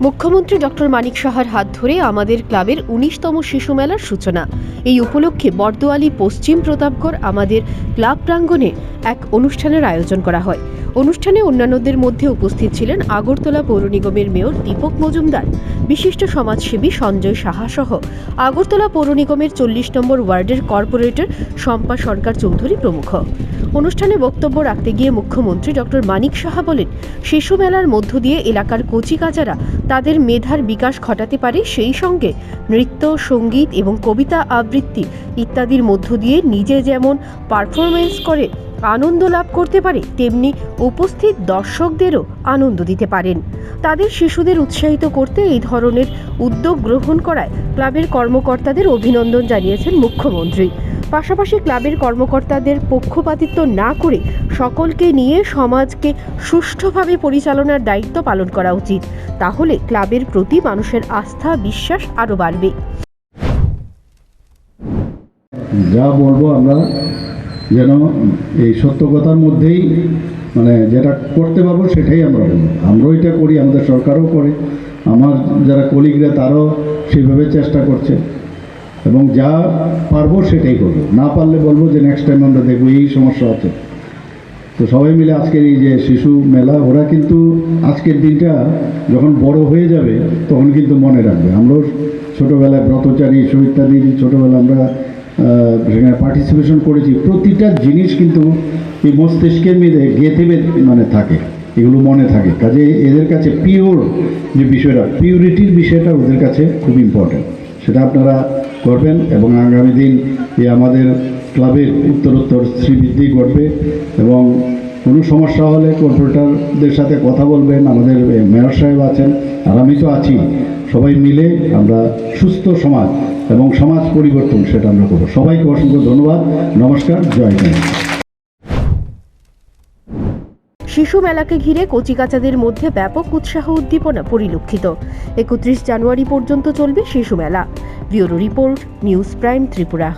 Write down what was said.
মুখ্যমন্ত্রী ডক্টর মানিক সাহার হাত ধরে আমাদের ক্লাবের উনিশতম শিশু মেলার সূচনা। এই উপলক্ষে বর্দোয়ালি পশ্চিম প্রতাপগড় আমাদের ক্লাব প্রাঙ্গণে এক অনুষ্ঠানের আয়োজন করা হয়। অনুষ্ঠানে অন্যান্যদের মধ্যে উপস্থিত ছিলেন আগরতলা পৌর নিগমের মেয়র দীপক মজুমদার, বিশিষ্ট সমাজসেবী সঞ্জয় সাহা সহ। আগরতলা পৌর নিগমের চল্লিশ নম্বর ওয়ার্ডের কর্পোরেটর শম্পা সরকার চৌধুরী প্রমুখ। অনুষ্ঠানে বক্তব্য রাখতে গিয়ে মুখ্যমন্ত্রী ডক্টর মানিক সাহা বলেন, শিশু মেলার মধ্য দিয়ে এলাকার কচিকাচারা তাদের মেধার বিকাশ ঘটাতে পারে, সেই সঙ্গে নৃত্য, সংগীত এবং কবিতা আবৃত্তি ইত্যাদির মধ্য দিয়ে নিজে যেমন পারফরমেন্স করে, আনন্দ লাভ করতে পারে, তেমনি উপস্থিত দর্শকদেরও আনন্দ দিতে পারেন। তাদের শিশুদের উৎসাহিত করতে এই ধরনের উদ্যোগ গ্রহণ করায় ক্লাবের কর্মকর্তাদের অভিনন্দন জানিয়েছেন মুখ্যমন্ত্রী। পাশাপাশি ক্লাবের কর্মকর্তাদের পক্ষপাতিত্ব না করে সকলকে নিয়ে সমাজকে সুষ্ঠুভাবে পরিচালনার দায়িত্ব পালন করা উচিত। তাহলে ক্লাবের প্রতি মানুষের আস্থা, বিশ্বাস আরও বাড়বে। যা বলব আমরা যেন এই সত্য কথার মধ্যেই মানে যেটা করতে পারব সেটাই আমরা বলব। আমরাও এটা করি, আমাদের সরকারও করে। আমার যারা কলিগরা তারাও সেইভাবে চেষ্টা করছে। এবং যা পারব সেটাই করব। না পারলে বলব যে নেক্সট টাইম আমরা দেখব এই সমস্যা আছে তো সবাই মিলে আজকের এই যে শিশু মেলা, ওরা কিন্তু আজকের দিনটা যখন বড় হয়ে যাবে, তখন কিন্তু মনে রাখবে। আমরাও ছোটোবেলায় ব্রতচারী ইত্যাদি ছোটোবেলায় আমরা সেখানে পার্টিসিপেশন করেছি। প্রতিটা জিনিস কিন্তু এই মস্তিষ্কের মধ্যে গেঁথে মানে থাকে। এগুলো মনে থাকে। কাজে এদের কাছে পিওর যে বিষয়টা পিউরিটির বিষয়টা ওদের কাছে খুব ইম্পর্ট্যান্ট সেটা আপনারা করবেন এবং আগামী দিন এই আমাদের ক্লাবের উত্তরোত্তর শ্রীবৃদ্ধি ঘটবে এবং কোনো সমস্যা হলে কর্পোরেটারদের সাথে কথা বলবেন। আমাদের মেয়র সাহেব আছেন, আর আমি তো আছি। সবাই মিলে আমরা সুস্থ সমাজ এবং সমাজ পরিবর্তন সেটা আমরা করব। সবাইকে অসংখ্য ধন্যবাদ। নমস্কার, জয় হিন্দ। শিশু মেলাকে ঘিরে কচিকাচাদের মধ্যে ব্যাপক উৎসাহ উদ্দীপনা পরিলক্ষিত। একত্রিশ জানুয়ারি পর্যন্ত চলবে শিশু মেলা। Bureau report, news prime Tripura.